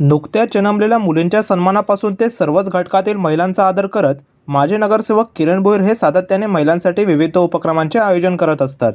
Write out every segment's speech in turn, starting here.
नुकत्याच जन्मलेल्या मुलींच्या सन्मानापासून ते सर्वच घटकातील महिलांचा आदर करत माजी नगरसेवक किरण भोईर हे सातत्याने महिलांसाठी विविध उपक्रमांचे आयोजन करत असतात.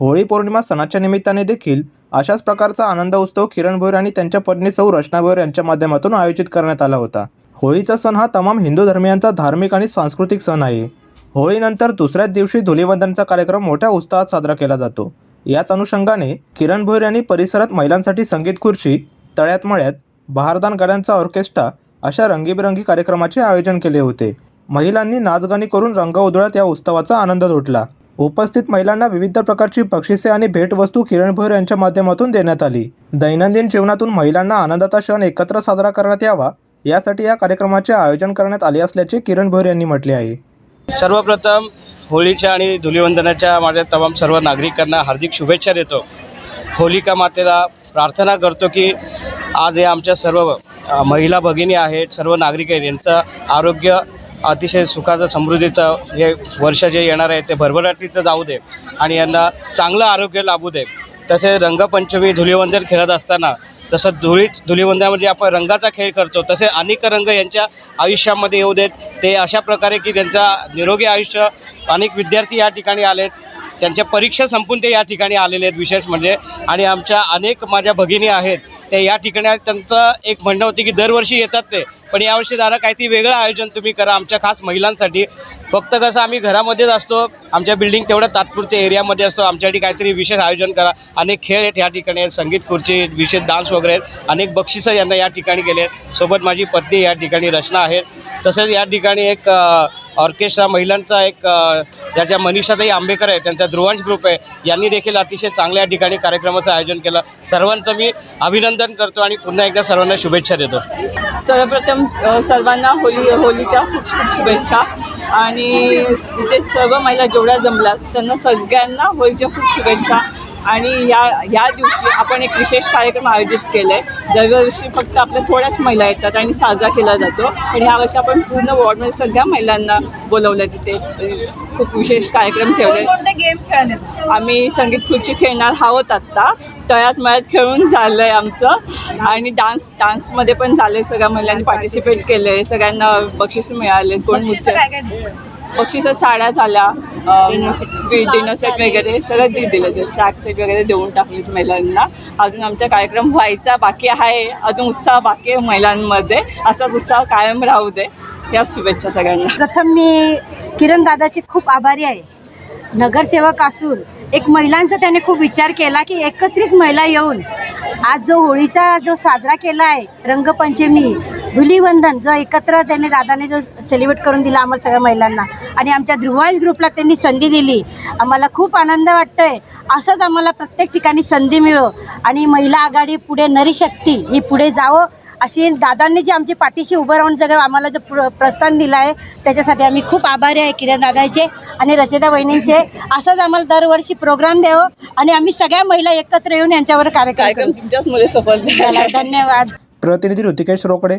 होळी पौर्णिमा सणाच्या निमित्ताने देखील अशाच प्रकारचा आनंद उत्सव किरण भोईर आणि त्यांच्या पत्नी सौ रचना भोईर यांच्या माध्यमातून आयोजित करण्यात आला होता. होळीचा सण हा तमाम हिंदू धर्मियांचा धार्मिक आणि सांस्कृतिक सण आहे. होळीनंतर दुसऱ्याच दिवशी धुलीवंदनचा कार्यक्रम मोठ्या उत्साहात साजरा केला जातो. याच अनुषंगाने किरण भोईर यांनी परिसरात महिलांसाठी संगीत खुर्ची तळ्यात मळ्यात बहारदान गाड्यांचा ऑर्केस्ट्रा अशा रंगीबेरंगी कार्यक्रमाचे आयोजन केले होते. महिलांनी नाचगाणी करून रंग उधळत या उत्सवाचा आनंद लुटला. उपस्थित महिलांना विविध प्रकारची बक्षिसे आणि भेटवस्तू किरण भोईर यांच्या माध्यमातून देण्यात आली. दैनंदिन जीवनातून महिलांना आनंदाचा क्षण एकत्र साजरा करण्यात यावा यासाठी या कार्यक्रमाचे आयोजन करण्यात आले असल्याचे किरण भोईर यांनी म्हटले आहे. सर्वप्रथम होळीच्या आणि धुलीवंदनाच्या माझ्या तमाम सर्व नागरिकांना हार्दिक शुभेच्छा देतो. होलिका मातेला प्रार्थना करतो की आज या आमच्या सर्व महिला भगिनी आहेत सर्व नागरिक आहेत यांचं आरोग्य अतिशय सुखाचं समृद्धीचं हे वर्ष जे येणार आहे ते भरभराटीचं जाऊ दे आणि यांना चांगलं आरोग्य लाभू दे. तसे रंगपंचमी धुलीवंदन खेळत असताना तसं धुळी धुलीवंदनामध्ये आपण रंगाचा खेळ करतो तसे अनेक रंग यांच्या आयुष्यामध्ये येऊ देत. ते अशा प्रकारे की त्यांचा निरोगी आयुष्य अनेक विद्यार्थी या ठिकाणी आलेत. त्यांच्या परीक्षा संपून ते या ठिकाणी आलेले आहेत विशेष म्हणजे. आणि आमच्या अनेक माझ्या भगिनी आहेत ते या ठिकाणी त्यांचं एक म्हणणं होतं की दरवर्षी येतात ते. पण यावर्षी जरा काहीतरी वेगळं आयोजन तुम्ही करा आमच्या खास महिलांसाठी. फक्त कसं आम्ही घरामध्येच असतो आमच्या बिल्डिंग तेवढ्या तात्पुरत्या एरियामध्ये असतो. आमच्यासाठी काहीतरी विशेष आयोजन करा. अनेक खेळ आहेत या ठिकाणी आहेत. संगीत खुर्ची विशेष डान्स वगैरे आहेत. अनेक बक्षिसं यांना या ठिकाणी गेले आहेत. सोबत माझी पत्नी या ठिकाणी रचना आहे. तसंच या ठिकाणी एक ऑर्केस्ट्रा महिलांचा एक ज्याच्या मनीषाताई आंबेकर आहे त्यांचा ध्रुवांश ग्रुप आहे. यांनी देखील अतिशय चांगल्या ठिकाणी कार्यक्रमाचं आयोजन केलं. सर्वांचं मी अभिनंदन करतो आणि पुन्हा एकदा सर्वांना शुभेच्छा देतो. सर्वप्रथम सर्वांना होली होलीच्या खूप खूप शुभेच्छा. आणि इथे सर्व महिला जेवढ्या जमल्यात त्यांना सगळ्यांना होळीच्या खूप शुभेच्छा. आणि या या दिवशी आपण एक विशेष कार्यक्रम आयोजित केला आहे दरवर्षी फक्त आपल्या थोड्याच महिला येतात आणि साजरा केला जातो. पण यावर्षी आपण पूर्ण वॉर्डमध्ये सगळ्या महिलांना बोलवलं तिथे. खूप विशेष कार्यक्रम ठेवले गेम खेळलेत? आम्ही संगीत खुर्ची खेळणार आहोत आत्ता. तळ्यात मळ्यात खेळून झालं आहे आमचं. आणि डान्स डान्समध्ये पण झाले सगळ्या महिलांनी पार्टिसिपेट केलं आहे सगळ्यांना बक्षीस मिळाले कोण? बक्षिसं साड्या झाल्या. डिनर सेट वगैरे. सगळं दे दिलं. ते ट्रॅक सेट वगैरे देऊन टाकलेत महिलांना. अजून आमचा कार्यक्रम व्हायचा बाकी आहे. अजून उत्साह बाकी आहे महिलांमध्ये. असाच उत्साह कायम राहू दे. या शुभेच्छा सगळ्यांना. प्रथम मी किरण दादाची खूप आभारी आहे. नगरसेवक असून एक महिलांचा त्याने खूप विचार केला की एकत्रित महिला येऊन आज जो होळीचा जो साजरा केला आहे रंगपंचमी धुलीवंदन जो एकत्र त्याने दादाने जो सेलिब्रेट करून दिला आम्हाला सगळ्या महिलांना. आणि आमच्या ध्रुवांश ग्रुपला त्यांनी संधी दिली. आम्हाला खूप आनंद वाटतो आहे असंच आम्हाला प्रत्येक ठिकाणी संधी मिळो. आणि महिला आघाडी पुढे नरी शक्ती ही पुढे जावं. अशी दादांनी जी आमची पाठीशी उभं राहून सगळं आम्हाला जो प्र प्रस्थान दिलं आहे त्याच्यासाठी आम्ही खूप आभारी आहे किरण दादाचे आणि रचिता बहिणींचे असंच आम्हाला दरवर्षी प्रोग्राम द्यावं आणि आम्ही सगळ्या महिला एकत्र येऊन यांच्यावर कार्यक्रम धन्यवाद. प्रतिनिधी ऋतिकेश रोकडे.